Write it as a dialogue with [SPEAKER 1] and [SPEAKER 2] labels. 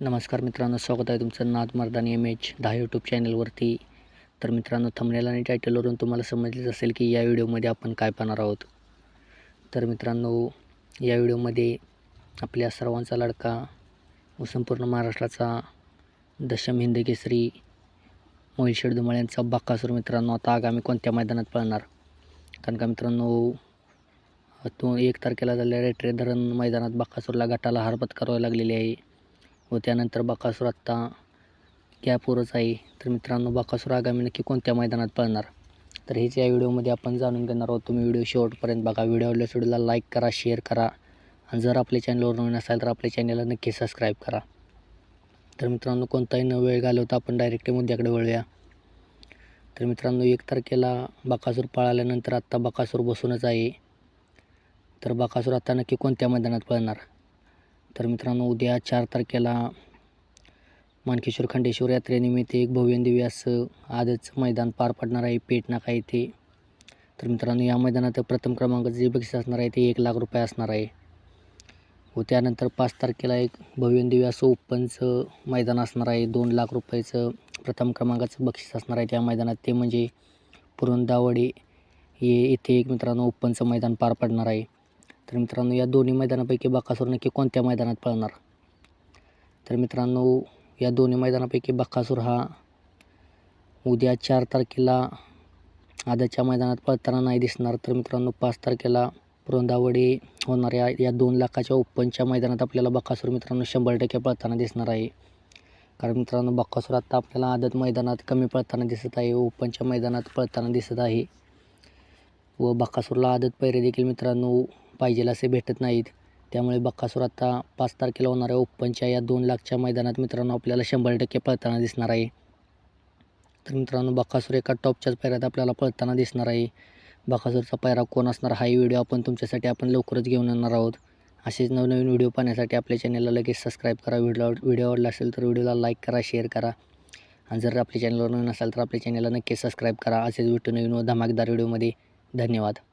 [SPEAKER 1] नमस्कार मित्रांनो स्वागत आहे तुमचं नाद मर्दानी एम एच दहा यूट्यूब चॅनलवरती तर मित्रांनो थंबनेल आणि टायटलवरून तुम्हाला समजलेच असेल की या व्हिडिओमध्ये आपण काय पाहणार आहोत. तर मित्रांनो या व्हिडिओमध्ये आपल्या सर्वांचा लाडका व संपूर्ण महाराष्ट्राचा दशम हिंद केसरी धुमाळ यांचा बाकासूर मित्रांनो आता आगामी कोणत्या मैदानात पळणार? कारण का मित्रांनो तो एक तारखेला झालेल्या रेटरे धरण मैदानात बाकासूरला गटाला हार पत्करावी लागलेली आहे. व त्यानंतर बकासूर आत्ता गॅपवरच आहे. तर मित्रांनो बकासूर आगामी नक्की कोणत्या मैदानात पळणार? तर हेच या व्हिडिओमध्ये आपण जाणून घेणार आहोत. तुम्ही व्हिडिओ शेवटपर्यंत बघा. व्हिडिओ आवडल्यास व्हिडिओला लाईक करा शेअर करा. आणि जर आपल्या चॅनलवर नवीन असाल तर आपल्या चॅनलला नक्की सबस्क्राईब करा. तर मित्रांनो कोणताही न वेळ घालवता आपण डायरेक्ट मुद्द्याकडे वळूया. तर मित्रांनो एक तारखेला बकासूर पळाल्यानंतर आत्ता बकासूर बसूनच आहे. तर बकासूर आता नक्की कोणत्या मैदानात पळणार? तर मित्रांनो उद्या चार तारखेला मानकेश्वर खंडेश्वर यात्रेनिमित्त एक भव्य असं आजच मैदान पार पडणार आहे पेटनाका येथे. तर मित्रांनो या मैदानात प्रथम क्रमांकाचं जे बक्षीस असणार आहे ते एक लाख रुपये असणार आहे. व त्यानंतर पाच तारखेला एक भव्यदिव्य असं ओपनचं मैदान असणार आहे. दोन लाख रुपयाचं प्रथम क्रमांकाचं बक्षीस असणार आहे त्या मैदानात. ते म्हणजे पुरंदावडे हे येथे एक मित्रांनो ओपनचं मैदान पार पडणार आहे. तर मित्रांनो या दोन्ही मैदानापैकी बकासूर नक्की कोणत्या मैदानात पळणार? तर मित्रांनो या दोन्ही मैदानापैकी बकासूर हा उद्या चार तारखेला आदच्या मैदानात पळताना नाही दिसणार. तर मित्रांनो पाच तारखेला पुरंदावडे होणाऱ्या या दोन लाखाच्या ओपनच्या मैदानात आपल्याला बकासूर मित्रांनो शंभर टक्के पळताना दिसणार आहे. कारण मित्रांनो बक्कासूर आत्ता आपल्याला आदत मैदानात कमी पळताना दिसत आहे. ओपनच्या मैदानात पळताना दिसत आहे. व बकासूरला आदत पैरे देखील मित्रांनो पाहिजेल असे भेटत नाहीत. त्यामुळे बक्कासूर आता पाच तारखेला होणाऱ्या ओपनच्या. या दोन लाखच्या मैदानात मित्रांनो आपल्याला शंभर टक्के पळताना दिसणार आहे. तर मित्रांनो बक्कासूर एका टॉपच्याच पैऱ्यात आपल्याला पळताना दिसणार आहे. बकासूरचा पैरा कोण असणार हाही व्हिडिओ आपण तुमच्यासाठी आपण लवकरच घेऊन येणार आहोत. असेच नवनवीन व्हिडिओ पाहण्यासाठी आपल्या चॅनलला लगेच सबस्क्राईब करा. व्हिडिओ व्हिडिओ आवडला असेल तर व्हिडिओला लाईक करा शेअर करा. आणि जर आपल्या चॅनलवर नवीन असाल तर आपल्या चॅनलला नक्की सबस्क्राईब करा. असेच भेटू नवीन व धमाकदार व्हिडिओमध्ये. धन्यवाद.